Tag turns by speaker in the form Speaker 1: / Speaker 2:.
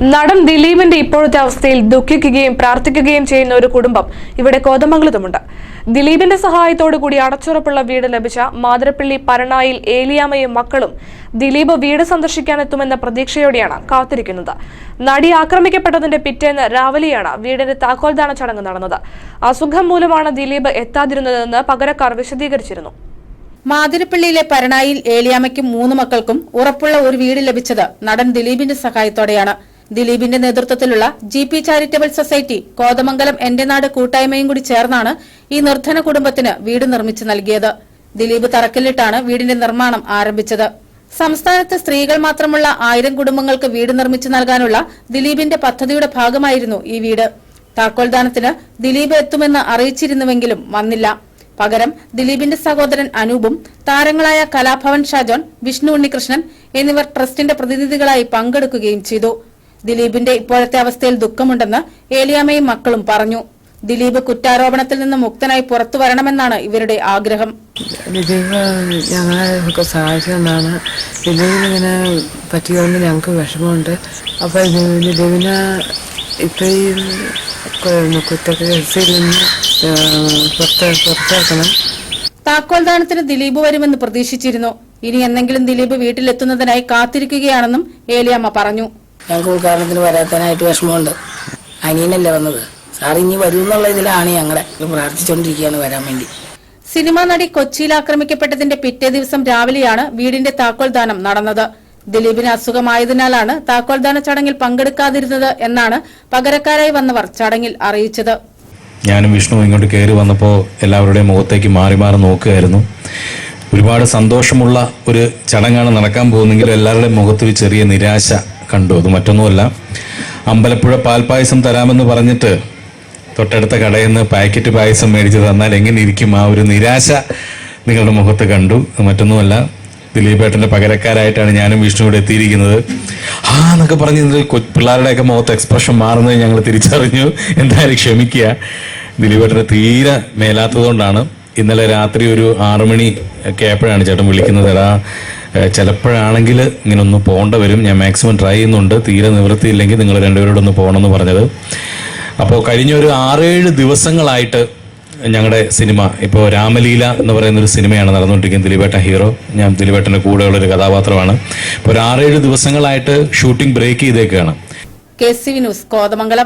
Speaker 1: നടൻ ദിലീപിന്റെ ഇപ്പോഴത്തെ അവസ്ഥയിൽ ദുഃഖിക്കുകയും പ്രാർത്ഥിക്കുകയും ചെയ്യുന്ന ഒരു കുടുംബം ഇവിടെ കോതമംഗലത്തുമുണ്ട്. ദിലീപിന്റെ സഹായത്തോടു കൂടി അടച്ചുറപ്പുള്ള വീട് ലഭിച്ച മാതിരപ്പള്ളി പരണായിൽ ഏലിയാമ്മയും മക്കളും ദിലീപ് വീട് സന്ദർശിക്കാനെത്തുമെന്ന പ്രതീക്ഷയോടെയാണ് കാത്തിരിക്കുന്നത്. നടി ആക്രമിക്കപ്പെട്ടതിന്റെ പിറ്റേന്ന് രാവിലെയാണ് വീടിന്റെ താക്കോൽദാന ചടങ്ങ് നടന്നത്. അസുഖം മൂലമാണ് ദിലീപ് എത്താതിരുന്നതെന്ന് പകരക്കാർ വിശദീകരിച്ചിരുന്നു.
Speaker 2: മാതിരപ്പള്ളിയിലെ പരണായിൽ ഏലിയാമ്മയ്ക്കും മൂന്ന് മക്കൾക്കും ഉറപ്പുള്ള ഒരു വീട് ലഭിച്ചത് നടൻ ദിലീപിന്റെ സഹായത്തോടെയാണ്. ദിലീപിന്റെ നേതൃത്വത്തിലുള്ള G P charitable society Kothamangalam എന്റെ നാട് കൂട്ടായ്മയും കൂടി ചേർന്നാണ് ഈ നിർധന കുടുംബത്തിന് വീട് നിർമ്മിച്ചു നൽകിയത്. ദിലീപ് തറക്കല്ലിട്ടാണ് വീടിന്റെ നിർമ്മാണം ആരംഭിച്ചത്. സംസ്ഥാനത്ത് സ്ത്രീകൾ മാത്രമുള്ള ആയിരം കുടുംബങ്ങൾക്ക് വീട് നിർമ്മിച്ചു നൽകാനുള്ള ദിലീപിന്റെ പദ്ധതിയുടെ ഭാഗമായിരുന്നു ഈ വീട്. താക്കോൽദാനത്തിന് ദിലീപ് എത്തുമെന്ന് അറിയിച്ചിരുന്നുവെങ്കിലും വന്നില്ല. പകരം ദിലീപിന്റെ സഹോദരൻ അനൂപും താരങ്ങളായ കലാഭവൻ ഷാജോൺ വിഷ്ണു ഉണ്ണികൃഷ്ണൻ എന്നിവർ ട്രസ്റ്റിന്റെ പ്രതിനിധികളായി പങ്കെടുക്കുകയും ചെയ്തു. ദിലീപിന്റെ ഇപ്പോഴത്തെ അവസ്ഥയിൽ ദുഃഖമുണ്ടെന്ന് ഏലിയാമ്മയും മക്കളും പറഞ്ഞു. ദിലീപ് കുറ്റാരോപണത്തിൽ നിന്ന് മുക്തനായി പുറത്തു വരണമെന്നാണ് ഇവരുടെ ആഗ്രഹം.
Speaker 3: ദിലീപ് ഞങ്ങളെ സഹായിച്ചതെന്നാണ് ദിലീപിന് ഇങ്ങനെ പറ്റിയതുകൊണ്ട് ഞങ്ങൾക്ക് വിഷമമുണ്ട്. അപ്പോൾ ദിലീപിനെ ഇപ്പം ഈ നിന്ന് പുറത്താക്കണം
Speaker 2: താക്കോൽദാനത്തിന് ദിലീപ് വരുമെന്ന് പ്രതീക്ഷിച്ചിരുന്നു. ഇനി എന്നെങ്കിലും ദിലീപ് വീട്ടിലെത്തുന്നതിനായി കാത്തിരിക്കുകയാണെന്നും ഏലിയമ്മ പറഞ്ഞു.
Speaker 4: ഞങ്ങൾക്ക് ഉദ്ഘാടനത്തിന് വരാത്തനായിട്ട് വിഷമമുണ്ട്. അനിയനല്ലേ വന്നത്. സാർ ഇനി വരും എന്നുള്ള ഇതിലാണ് ഞങ്ങളെ പ്രാർത്ഥിച്ചുകൊണ്ടിരിക്കുകയാണ് വരാൻ വേണ്ടി.
Speaker 2: സിനിമാ നടി കൊച്ചിയിൽ ആക്രമിക്കപ്പെട്ടതിന്റെ പിറ്റേ ദിവസം രാവിലെയാണ് വീടിന്റെ താക്കോൽ ദാനം നടന്നത്. ദിലീപിന് അസുഖമായതിനാലാണ് താക്കോൽദാന ചടങ്ങിൽ പങ്കെടുക്കാതിരുന്നത് എന്നാണ് പകരക്കാരായി വന്നവർ ചടങ്ങിൽ അറിയിച്ചത്.
Speaker 5: ഞാനും വിഷ്ണു ഇങ്ങോട്ട് കയറി വന്നപ്പോൾ എല്ലാവരുടെയും മുഖത്തേക്ക് മാറി മാറി നോക്കുകയായിരുന്നു. ഒരുപാട് സന്തോഷമുള്ള ഒരു ചടങ്ങാണ് നടക്കാൻ പോകുന്നെങ്കിലും എല്ലാവരുടെയും മുഖത്തൊരു ചെറിയ നിരാശ കണ്ടു. അത് മറ്റൊന്നുമല്ല. അമ്പലപ്പുഴ പാൽപ്പായസം തരാമെന്ന് പറഞ്ഞിട്ട് തൊട്ടടുത്ത കടയിൽ നിന്ന് പാക്കറ്റ് പായസം മേടിച്ച് തന്നാൽ എങ്ങനെ ഇരിക്കും ആ ഒരു നിരാശ നിങ്ങളുടെ മുഖത്ത് കണ്ടു. മറ്റൊന്നുമല്ല. ദിലീപേട്ടന്റെ പകരക്കാരായിട്ടാണ് ഞാനും വിഷ്ണു ഇവിടെ എത്തിയിരിക്കുന്നത്. ആ എന്നൊക്കെ പറഞ്ഞ് പിള്ളേരുടെയൊക്കെ മുഖത്ത് എക്സ്പ്രഷൻ മാറുന്നത് ഞങ്ങൾ തിരിച്ചറിഞ്ഞു. എന്തായാലും ക്ഷമിക്കുക. ദിലീപേട്ടന് തീരെ മേലാത്തതുകൊണ്ടാണ്. ഇന്നലെ രാത്രി ഒരു ആറുമണി ഒക്കെ ആയപ്പോഴാണ് ചേട്ടൻ വിളിക്കുന്നത്. എടാ ചിലപ്പോഴാണെങ്കിൽ ഇങ്ങനെ ഒന്ന് പോകേണ്ട വരും. ഞാൻ മാക്സിമം ട്രൈ ചെയ്യുന്നുണ്ട്. തീരെ നിവൃത്തിയില്ലെങ്കിൽ നിങ്ങൾ രണ്ടുപേരോടൊന്ന് പോകണമെന്ന് പറഞ്ഞത്. അപ്പോൾ കഴിഞ്ഞ ഒരു ആറേഴ് ദിവസങ്ങളായിട്ട് ഞങ്ങളുടെ സിനിമ ഇപ്പോൾ രാമലീല എന്ന് പറയുന്ന ഒരു സിനിമയാണ് നടന്നുകൊണ്ടിരിക്കുന്നത്. ദിലീപേട്ട ഹീറോ. ഞാൻ ദിലീപേട്ടന്റെ കൂടെയുള്ള ഒരു കഥാപാത്രമാണ്. ഇപ്പോൾ ഒരു ആറേഴ് ദിവസങ്ങളായിട്ട് shooting break ചെയ്തേക്കാണ്.
Speaker 2: K C V news Kothamangalam.